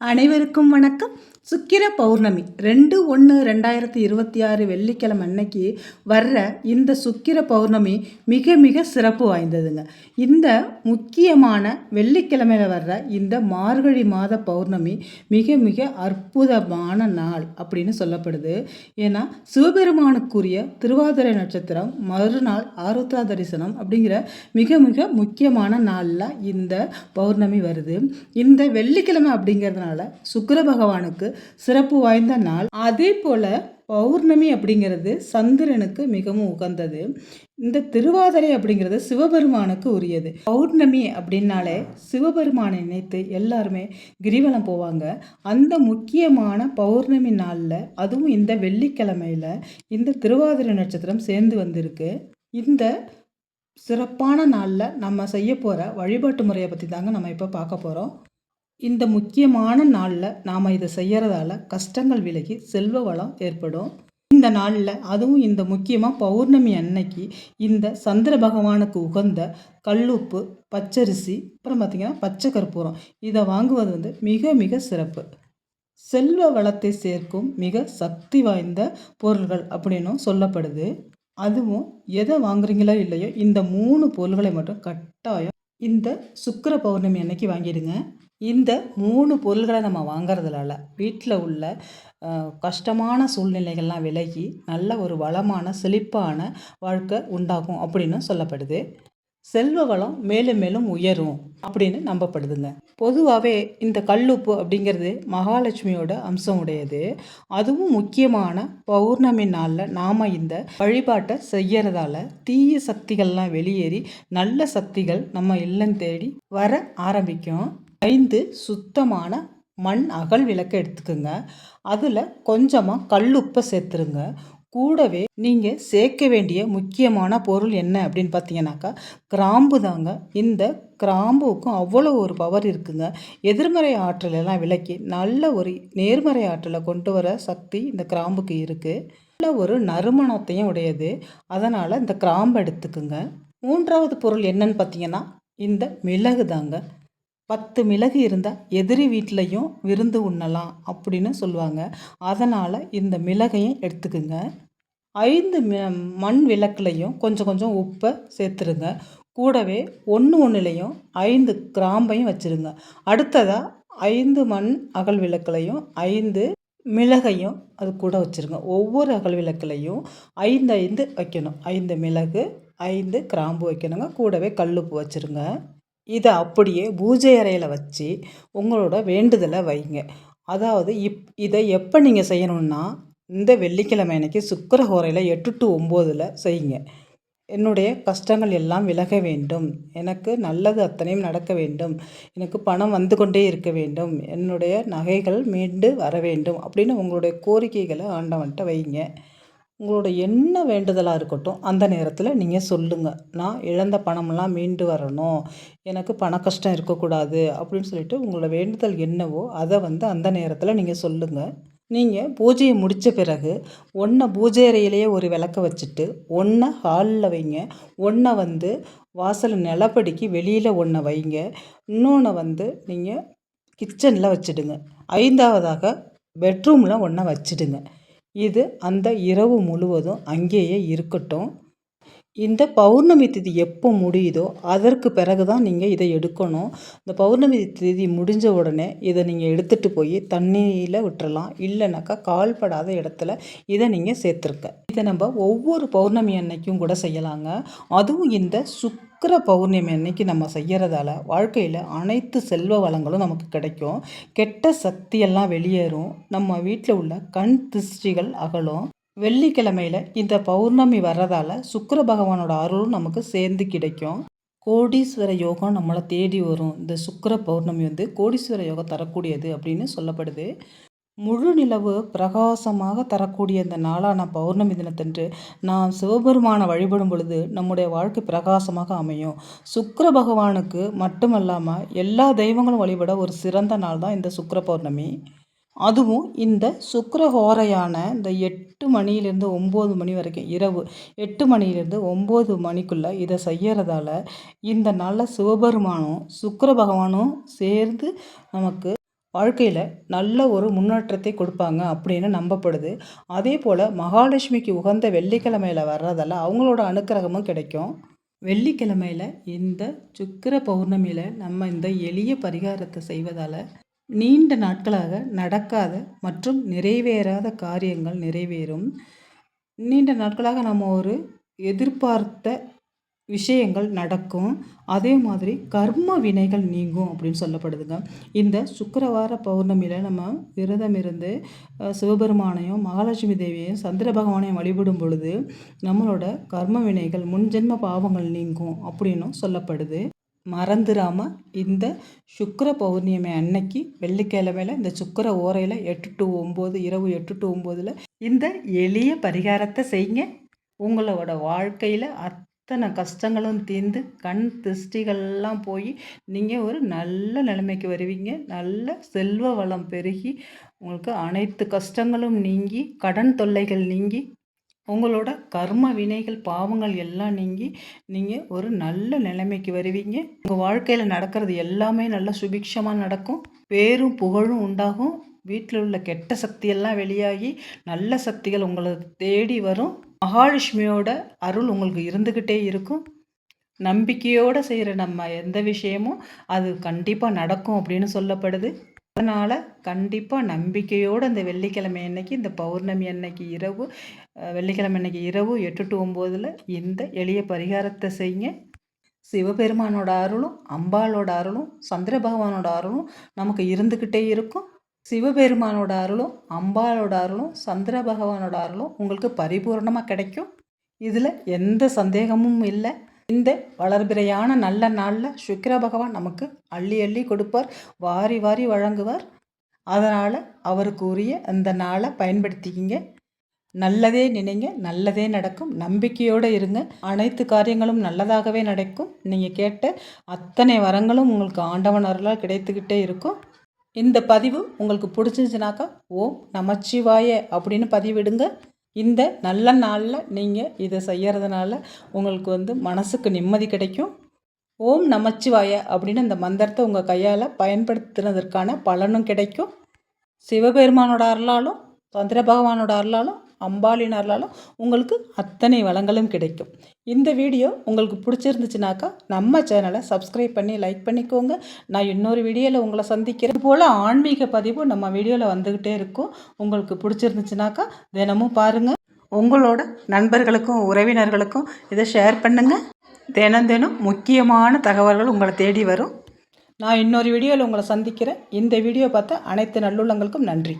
அனைவருக்கும் வணக்கம். சுக்கிர பௌர்ணமி ரெண்டு ஒன்று ரெண்டாயிரத்தி இருபத்தி ஆறு வெள்ளிக்கிழமை அன்னைக்கு வர்ற இந்த சுக்கிர பௌர்ணமி மிக மிக சிறப்பு வாய்ந்ததுங்க. இந்த முக்கியமான வெள்ளிக்கிழமையில் வர்ற இந்த மார்கழி மாத பௌர்ணமி மிக மிக அற்புதமான நாள் அப்படின்னு சொல்லப்படுது. ஏன்னா சிவபெருமானுக்குரிய திருவாதிரை நட்சத்திரம் மறுநாள் ஆருத்ரா தரிசனம் அப்படிங்கிற மிக மிக முக்கியமான நாளில் இந்த பௌர்ணமி வருது. இந்த வெள்ளிக்கிழமை அப்படிங்கிறதுனால சுக்கிர பகவானுக்கு சிறப்பு வாய்ந்த நாள். அதே போல் பௌர்ணமி அப்படிங்கிறது சந்திரனுக்கு மிகவும் உகந்தது. இந்த திருவாதிரை அப்படிங்கிறது சிவபெருமானுக்கு உரியது. பௌர்ணமி அப்படின்னாலே சிவபெருமானை நினைத்து எல்லாருமே கிரிவலம் போவாங்க. அந்த முக்கியமான பௌர்ணமி நாளில் அதுவும் இந்த வெள்ளிக்கிழமையில் இந்த திருவாதிரை நட்சத்திரம் சேர்ந்து வந்திருக்கு. இந்த சிறப்பான நாளில் நம்ம செய்ய போகிற வழிபாட்டு முறையை பற்றி தாங்க நம்ம இப்போ பார்க்க போகிறோம் இந்த முக்கியமான நாளில் நாம் இதை செய்கிறதால கஷ்டங்கள் விலகி செல்வ வளம் ஏற்படும். இந்த நாளில் அதுவும் இந்த முக்கியமாக பௌர்ணமி அன்னைக்கு இந்த சந்திர பகவானுக்கு உகந்த கல்லுப்பு பச்சரிசி அப்புறம் பார்த்திங்கன்னா பச்சை கற்பூரம் இதை வாங்குவது வந்து மிக மிக சிறப்பு. செல்வ வளத்தை சேர்க்கும் மிக சக்தி வாய்ந்த பொருள்கள் அப்படின்னும் சொல்லப்படுது. அதுவும் எதை வாங்குறீங்களோ இல்லையோ இந்த மூணு பொருள்களை மட்டும் கட்டாயம் இந்த சுக்கர பௌர்ணமி அன்னைக்கு வாங்கிடுங்க. இந்த மூணு பொருள்களை நம்ம வாங்குறதுனால வீட்டில் உள்ள கஷ்டமான சூழ்நிலைகள்லாம் விலகி நல்ல ஒரு வளமான செழிப்பான வாழ்க்கை உண்டாகும் அப்படின்னு சொல்லப்படுது. செல்வ வளம் மேலும் மேலும் உயரும் அப்படின்னு நம்பப்படுதுங்க. பொதுவாகவே இந்த கல்லுப்பு அப்படிங்கிறது மகாலட்சுமியோட அம்சம் உடையது அதுவும் முக்கியமான பௌர்ணமி நாளில் நாம் இந்த வழிபாட்டை செய்யறதால தீய சக்திகள்லாம் வெளியேறி நல்ல சக்திகள் நம்ம இல்லம் தேடி வர ஆரம்பிக்கும். ஐந்து சுத்தமான மண் அகல் விளக்கை எடுத்துக்கோங்க. அதில் கொஞ்சமாக கல்லுப்பை சேர்த்துருங்க. கூடவே நீங்கள் சேர்க்க வேண்டிய முக்கியமான பொருள் என்ன அப்படின்னு பார்த்தீங்கன்னாக்கா கிராம்பு தாங்க. இந்த கிராம்புக்கும் அவ்வளோ ஒரு பவர் இருக்குங்க. எதிர்மறை ஆற்றலெல்லாம் விலக்கி நல்ல ஒரு நேர்மறை ஆற்றலை கொண்டு வர சக்தி இந்த கிராம்புக்கு இருக்குது நல்ல ஒரு நறுமணத்தையும் உடையது. அதனால் இந்த கிராம்பு எடுத்துக்குங்க. மூன்றாவது பொருள் என்னன்னு பார்த்தீங்கன்னா இந்த மிளகு தாங்க. பத்து மிளகு இருந்தால் எதிரி வீட்லேயும் விருந்து உண்ணலாம் அப்படின்னு சொல்லுவாங்க. அதனால் இந்த மிளகையும் எடுத்துக்குங்க. ஐந்து ம- மண் விளக்குலையும் கொஞ்சம் கொஞ்சம் உப்பை சேர்த்துருங்க. கூடவே ஒன்று ஒன்றுலையும் ஐந்து கிராம்பையும் வச்சுருங்க. அடுத்ததாக ஐந்து மண் அகல் விளக்குலையும் ஐந்து மிளகையும் அது கூட வச்சுருங்க. ஒவ்வொரு அகல் விளக்குலையும் ஐந்து ஐந்து வைக்கணும். ஐந்து மிளகு ஐந்து கிராம்பு வைக்கணுங்க. கூடவே கல்லுப்பு வச்சுருங்க. இதை அப்படியே பூஜை அறையில் வச்சு உங்களோட வேண்டுதலை வைங்க. அதாவது இப் இதை எப்போ நீங்கள் செய்யணுன்னா இந்த வெள்ளிக்கிழமை அன்னைக்கு சுக்கரஹோரையில் எட்டு டு ஒம்போதில் செய்யுங்க. என்னுடைய கஷ்டங்கள் எல்லாம் விலக வேண்டும். எனக்கு நல்லது அத்தனையும் நடக்க வேண்டும். எனக்கு பணம் வந்து கொண்டே இருக்க வேண்டும். என்னுடைய நகைகள் மீண்டு வர வேண்டும் அப்படின்னு உங்களுடைய கோரிக்கைகளை ஆண்டவன்கிட்ட வைங்க. உங்களோட என்ன வேண்டுதலாக இருக்கட்டும் அந்த நேரத்தில் நீங்கள் சொல்லுங்கள் நான் இழந்த பணமெல்லாம் மீண்டு வரணும். எனக்கு பண கஷ்டம் இருக்கக்கூடாது அப்படின்னு சொல்லிட்டு உங்களோட வேண்டுதல் என்னவோ அதை வந்து அந்த நேரத்தில் நீங்கள் சொல்லுங்கள் நீங்கள் பூஜையை முடித்த பிறகு ஒன்றை பூஜை அறையிலேயே ஒரு விளக்க வச்சுட்டு ஒன்றை ஹாலில் வைங்க. ஒன்றை வந்து வாசல் நிலப்படிக்கு வெளியில் ஒன்றை வைங்க. இன்னொன்று வந்து நீங்கள் கிச்சனில் வச்சிடுங்க. ஐந்தாவதாக பெட்ரூமில் ஒன்றை வச்சிடுங்க. இது அந்த இரவு முழுவதும் அங்கேயே இருக்கட்டும். இந்த பௌர்ணமி திதி எப்போ முடியுதோ அதற்கு பிறகு தான் நீங்கள் இதை எடுக்கணும். இந்த பௌர்ணமி திதி முடிஞ்ச உடனே இதை நீங்கள் எடுத்துகிட்டு போய் தண்ணியில் விட்டுறலாம். இல்லைனாக்கா கால்படாத இடத்துல இதை நீங்கள் சேர்த்துருக்க இதை நம்ம ஒவ்வொரு பௌர்ணமி அன்னைக்கும் கூட செய்யலாங்க. அதுவும் இந்த சுக்கிர பௌர்ணமி அன்னைக்கு நம்ம செய்கிறதால வாழ்க்கையில் அனைத்து செல்வ வளங்களும் நமக்கு கிடைக்கும். கெட்ட சக்தியெல்லாம் வெளியேறும். நம்ம வீட்டில் உள்ள கண் திருஷ்டிகள் அகலும். வெள்ளிக்கிழமையில் இந்த பௌர்ணமி வர்றதால சுக்கர பகவானோட அருளும் நமக்கு சேர்ந்து கிடைக்கும். கோடீஸ்வர யோகம் நம்மளை தேடி வரும். இந்த சுக்கர பௌர்ணமி வந்து கோடீஸ்வர யோகம் தரக்கூடியது அப்படின்னு சொல்லப்படுது. முழு நிலவு பிரகாசமாக தரக்கூடிய இந்த நாளான பௌர்ணமி தினத்தன்று நாம் சிவபெருமானை வழிபடும் பொழுது நம்முடைய வாழ்க்கை பிரகாசமாக அமையும். சுக்கர பகவானுக்கு மட்டுமல்லாமல் எல்லா தெய்வங்களும் வழிபட ஒரு சிறந்த நாள் தான் இந்த சுக்கர பௌர்ணமி. அதுவும் இந்த சுக்கரஹோரையான இந்த எட்டு மணியிலேருந்து ஒம்பது மணி வரைக்கும் இரவு எட்டு மணியிலேருந்து ஒம்பது மணிக்குள்ளே இதை செய்யறதால இந்த நாளில் சிவபெருமானும் சுக்கர பகவானும் சேர்ந்து நமக்கு வாழ்க்கையில் நல்ல ஒரு முன்னேற்றத்தை கொடுப்பாங்க அப்படின்னு நம்பப்படுது. அதே போல் மகாலட்சுமிக்கு உகந்த வெள்ளிக்கிழமையில் வர்றதால அவங்களோட அனுக்கிரகமும் கிடைக்கும். வெள்ளிக்கிழமையில் இந்த சுக்கிர பௌர்ணமியில் நம்ம இந்த எளிய பரிகாரத்தை செய்வதால் நீண்ட நாட்களாக நடக்காத மற்றும் நிறைவேறாத காரியங்கள் நிறைவேறும். நீண்ட நாட்களாக நம்ம ஒரு எதிர்பார்த்த விஷயங்கள் நடக்கும். அதே மாதிரி கர்ம வினைகள் நீங்கும் அப்படின்னு சொல்லப்படுதுங்க. இந்த சுக்கரவார பௌர்ணமியில் நம்ம விரதம் இருந்து சிவபெருமானையும் மகாலட்சுமி தேவியையும் சந்திர பகவானையும் வழிபடும் பொழுது நம்மளோட கர்ம வினைகள் முன்ஜென்ம பாவங்கள் நீங்கும் அப்படின்னும் சொல்லப்படுது. மறந்துடாமல் இந்த சுக்கர பௌர்ணமி அன்னைக்கு வெள்ளிக்கிழமையில் இந்த சுக்கர ஓரையில் எட்டு டு ஒம்பது இரவு எட்டு டு ஒம்போதில் இந்த எளிய பரிகாரத்தை செய்யுங்க. உங்களோட வாழ்க்கையில் அத் அத்தனை கஷ்டங்களும் தீர்ந்து கண் திருஷ்டிகள்லாம் போய் நீங்கள் ஒரு நல்ல நிலைமைக்கு வருவீங்க. நல்ல செல்வ வளம் பெருகி உங்களுக்கு அனைத்து கஷ்டங்களும் நீங்கி கடன் தொல்லைகள் நீங்கி உங்களோட கர்ம வினைகள் பாவங்கள் எல்லாம் நீங்கி நீங்கள் ஒரு நல்ல நிலைமைக்கு வருவீங்க. உங்கள் வாழ்க்கையில் நடக்கிறது எல்லாமே நல்ல சுபிக்ஷமாக நடக்கும். பேரும் புகழும் உண்டாகும். வீட்டில் உள்ள கெட்ட சக்தியெல்லாம் வெளியாகி நல்ல சக்திகள் உங்களை தேடி வரும். மகாலட்சுமியோட அருள் உங்களுக்கு இருந்துக்கிட்டே இருக்கும். நம்பிக்கையோடு செய்கிற நம்ம எந்த விஷயமும் அது கண்டிப்பாக நடக்கும் அப்படின்னு சொல்லப்படுது. அதனால் கண்டிப்பாக நம்பிக்கையோடு இந்த வெள்ளிக்கிழமை அன்னைக்கு இந்த பௌர்ணமி அன்னைக்கு இரவு வெள்ளிக்கிழமை அன்னைக்கு இரவு எட்டு டு ஒம்போதில் இந்த எளிய பரிகாரத்தை செய்யுங்க. சிவபெருமானோட அருளும் அம்பாளோட அருளும் சந்திர பகவானோட அருளும் நமக்கு இருந்துக்கிட்டே இருக்கும். சிவபெருமானோட அருளும் அம்பாளோட அருளும் சந்திர பகவானோட அருளும் உங்களுக்கு பரிபூர்ணமாக கிடைக்கும். இதில் எந்த சந்தேகமும் இல்லை. இந்த வளர்பிறையான நல்ல நாளில் சுக்கிர பகவான் நமக்கு அள்ளி அள்ளி கொடுப்பார் வாரி வாரி வழங்குவார். அதனால் அவருக்கு உரிய அந்த நாளை பயன்படுத்திக்கிங்க. நல்லதே நினைங்க நல்லதே நடக்கும். நம்பிக்கையோடு இருங்க. அனைத்து காரியங்களும் நல்லதாகவே நடக்கும். நீங்கள் கேட்ட அத்தனை வரங்களும் உங்களுக்கு ஆண்டவன் அருளால் கிடைத்துக்கிட்டே இருக்கும். இந்த பதிவு உங்களுக்கு பிடிச்சிருந்துச்சுனாக்கா ஓம் நமச்சிவாய அப்படின்னு பதிவிடுங்க. இந்த நல்ல நாளில் நீங்கள் இதை செய்கிறதுனால உங்களுக்கு வந்து மனசுக்கு நிம்மதி கிடைக்கும். ஓம் நமச்சிவாய அப்படின்னு இந்த மந்திரத்தை உங்கள் கையால் பயன்படுத்துனதற்கான பலனும் கிடைக்கும். சிவபெருமானோட அருளாலும் சந்திர பகவானோட அருளாலும் அம்பாளினர்களாலும் உங்களுக்கு அத்தனை வளங்களும் கிடைக்கும். இந்த வீடியோ உங்களுக்கு பிடிச்சிருந்துச்சுனாக்கா நம்ம சேனலை சப்ஸ்கிரைப் பண்ணி லைக் பண்ணிக்கோங்க. நான் இன்னொரு வீடியோவில் உங்களை சந்திக்கிறேன். போல் ஆன்மீக பதிவு நம்ம வீடியோவில் வந்துக்கிட்டே இருக்கும். உங்களுக்கு பிடிச்சிருந்துச்சுனாக்கா தினமும் பாருங்கள் உங்களோட நண்பர்களுக்கும் உறவினர்களுக்கும் இதை ஷேர் பண்ணுங்கள் தினம் தினம் முக்கியமான தகவல்கள் உங்களை தேடி வரும். நான் இன்னொரு வீடியோவில் உங்களை சந்திக்கிறேன். இந்த வீடியோ பார்த்த அனைத்து நல்லுள்ளங்களுக்கும் நன்றி.